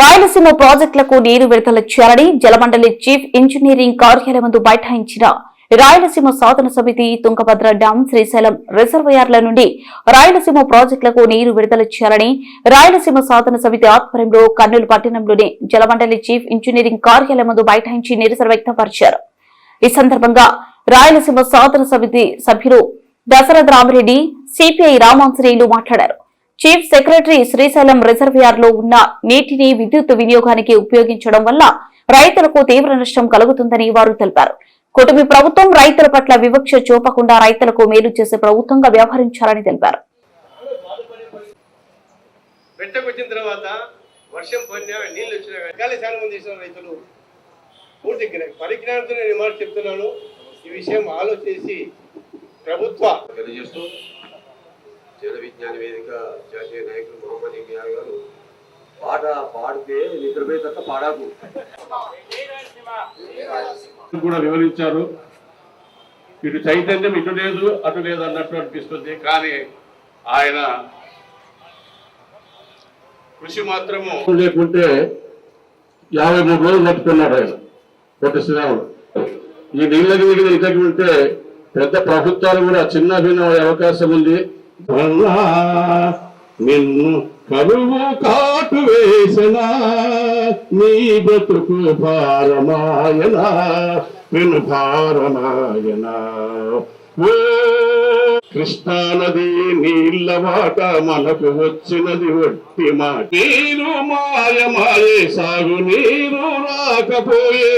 రాయలసీమ ప్రాజెక్టులకు నీరు విడుదల చేయాలని జలమండలి చీఫ్ ఇంజనీరింగ్ కార్యాలయం ముందు బైఠాయించిన రాయలసీమ సాధన సమితి తుంగభద్ర డ్యాం శ్రీశైలం రిజర్వాయర్ల నుండి రాయలసీమ ప్రాజెక్టులకు నీరు విడుదల చేయాలని రాయలసీమ సాధన సమితి ఆధ్వర్యంలో కర్నూలు పట్టణంలోని జలమండలి చీఫ్ ఇంజనీరింగ్ కార్యాలయం ముందు బైఠాయించి నిరసన వ్యక్తపరిచారు. ఈ సందర్భంగా రాయలసీమ సాధన సమితి సభ్యులు దశరథ రామిరెడ్డి సిపిఐ రామాంజనేయులు మాట్లాడారు. చీఫ్ సెక్రటరీ శ్రీశైలం రిజర్వాయర్లో ఉన్న నీటిని విద్యుత్ వినియోగానికి ఉపయోగించడం వల్ల రైతులకు తీవ్ర నష్టం కలుగుతుందని వారు తెలిపారు. కుటుంబ ప్రభుత్వం రైతుల పట్ల వివక్ష చూపకుండా రైతులకు మేలు చేసే ప్రభుత్వంగా వ్యవహరించాలని తెలిపారు. పెట్టకు వచ్చిన తర్వాత వర్షం పడినా నీళ్ళు వచ్చినా కానీ రకాల చాలా మంది చేసిన రైతులు పూర్తి జ్ఞా- పరిజ్ఞానంతో నేను ఈ మాట చెప్తున్నాను. ఈ విషయం ఆలోచించి ప్రభుత్వ జన విజ్ఞాన వేదిక జాతీయ నాయకులు మొహమ్మద్ ఇమియార్ గారు పాట పాడితే నిద్రపోయి తప్ప పాడాకు. కూడా వివరించారు. ఇటు చైతన్యం ఇటు లేదు అటు లేదు అన్నట్టు అనిపిస్తుంది. కానీ ఆయన కృషి మాత్రము లేకుంటే యాభై మూడు రోజులు నట్టుకున్నాడు ఆయన పెద్ద శ్రీరాముడు. ఈ నీళ్ళకి దిగిన ఇతకి ఉంటే పెద్ద ప్రభుత్వాలు కూడా చిన్న భిన్న అవకాశం ఉంది. అల్లా నిన్ను కరువు కాటు వేసిన నీ బ్రతుకు భారమాయనా నిన్ను భారమాయనా. ఓ కృష్ణానది నీళ్ళ వాట మనకు వచ్చినది ఒట్టి మా నీరు మాయమాయే సాగు నీరు రాకపోయే.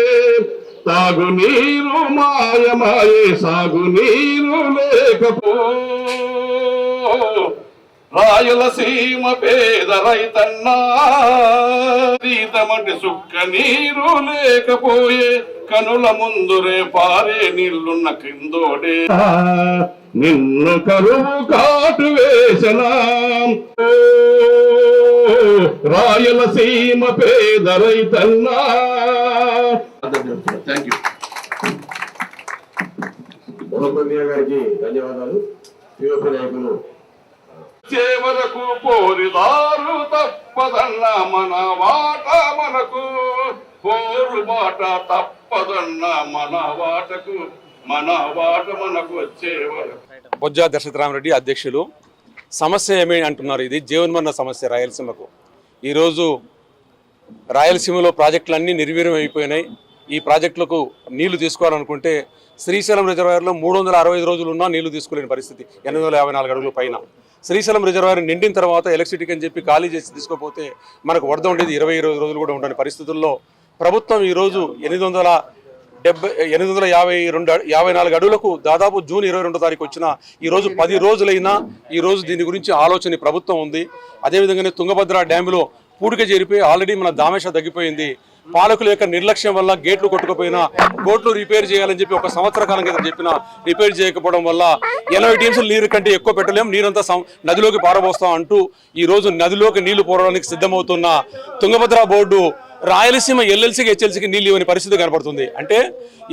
తాగు నీరు మాయమాయే సాగు నీరు లేకపో రాయలసీమ పేద రైతన్నా రీతమటి సుక్క నీరు లేకపోయే కనుల ముందురే పారే నీళ్ళున్న క్రిందోడే. నిన్ను కరువు కాటు వేసిన రాయలసీమ పేద రైతన్నా. Thank you. గారికి ధన్యవాదాలు. యువక నాయకులు చేవరకు పోరిదారు తప్పదన్న మన వాట మనకు పోరు బాట తప్పదన్న మన వాటకు మన వాట మనకు వచ్చేవరకు. బొజ్జా దర్శతరామరెడ్డి అధ్యక్షులు. సమస్య ఏమి అంటున్నారు ఇది? జీవన్మరణ సమస్య రాయలసీమకు. ఈరోజు రాయలసీమలో ప్రాజెక్టులన్నీ నిర్వీర్యం అయిపోయినాయి. ఈ ప్రాజెక్టులకు నీళ్ళు తీసుకోవాలనుకుంటే శ్రీశైలం రిజర్వాయర్లో మూడు వందల అరవై ఐదు రోజులు ఉన్నా నీళ్ళు తీసుకోలేని పరిస్థితి. ఎనిమిది వందల యాభై నాలుగు అడుగుల పైన. శ్రీశైలం రిజర్వాయర్ నిండిన తర్వాత ఎలక్ట్రిసిటీకి అని చెప్పి ఖాళీ చేసి తీసుకోపోతే మనకు వరద ఉండేది ఇరవై ఇరవై రోజులు కూడా ఉండని పరిస్థితుల్లో ప్రభుత్వం ఈరోజు ఎనిమిది వందల డెబ్బై ఎనిమిది వందల యాభై రెండు యాభై నాలుగు అడుగులకు దాదాపు జూన్ ఇరవై రెండో తారీఖు వచ్చిన ఈ రోజు పది రోజులైనా ఈరోజు దీని గురించి ఆలోచన ప్రభుత్వం ఉంది. అదేవిధంగానే తుంగభద్ర డ్యాములో పూడిక చేరిపోయి ఆల్రెడీ మన దామేష తగ్గిపోయింది. పాలకుల యొక్క నిర్లక్ష్యం వల్ల గేట్లు కొట్టుకుపోయినా కోట్లు రిపేర్ చేయాలని చెప్పి ఒక సంవత్సర కాలం కింద చెప్పిన రిపేర్ చేయకపోవడం వల్ల ఎనభై టీమ్స్ నీరు కంటే ఎక్కువ పెట్టలేం నీరంతా నదిలోకి పారబోస్తాం అంటూ ఈ రోజు నదిలోకి నీళ్ళు పోరడానికి సిద్ధమవుతున్న తుంగభద్ర బోర్డు రాయలసీమ ఎల్ఎల్సీకి హెచ్ఎల్సీకి నీళ్ళు ఇవ్వని పరిస్థితి కనబడుతుంది అంటే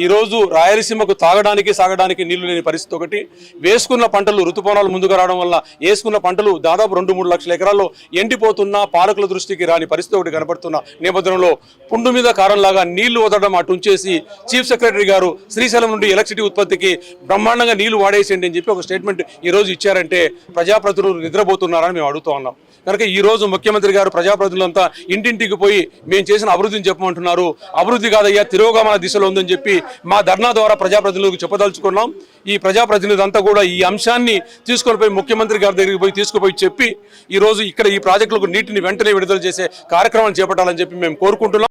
ఈరోజు రాయలసీమకు తాగడానికి సాగడానికి నీళ్ళు లేని పరిస్థితి ఒకటి. వేసుకున్న పంటలు ఋతుపవనాలు ముందుకు రావడం వల్ల వేసుకున్న పంటలు దాదాపు రెండు మూడు లక్షల ఎకరాల్లో ఎండిపోతున్న పాలకుల దృష్టికి రాని పరిస్థితి ఒకటి కనబడుతున్న నేపథ్యంలో పుండు మీద కారంలాగా నీళ్ళు వదలడం అటు ఉంచేసి చీఫ్ సెక్రటరీ గారు శ్రీశైలం నుండి ఎలక్ట్రిసిటీ ఉత్పత్తికి బ్రహ్మాండంగా నీళ్ళు వాడేసేయండి అని చెప్పి ఒక స్టేట్మెంట్ ఈ రోజు ఇచ్చారంటే ప్రజాప్రతినిధులు నిద్రపోతున్నారని మేము అడుగుతూ ఉన్నాం. కనుక ఈ రోజు ముఖ్యమంత్రి గారు ప్రజాప్రతినిధులంతా ఇంటింటికి పోయి మేము చేసిన అభివృద్ధిని చెప్పమంటున్నారు. అభివృద్ధి కాదయ్యా తిరోగమన దిశలో ఉందని చెప్పి మా ధర్నా ద్వారా ప్రజాప్రతినిధులకు చెప్పదలుచుకున్నాం. ఈ ప్రజాప్రతినిధి అంతా కూడా ఈ అంశాన్ని తీసుకొని పోయి ముఖ్యమంత్రి గారి దగ్గరికి పోయి తీసుకుపోయి చెప్పి ఈ రోజు ఇక్కడ ఈ ప్రాజెక్టులకు నీటిని వెంటనే విడుదల చేసే కార్యక్రమాలు చేపట్టాలని చెప్పి మేము కోరుకుంటున్నాం.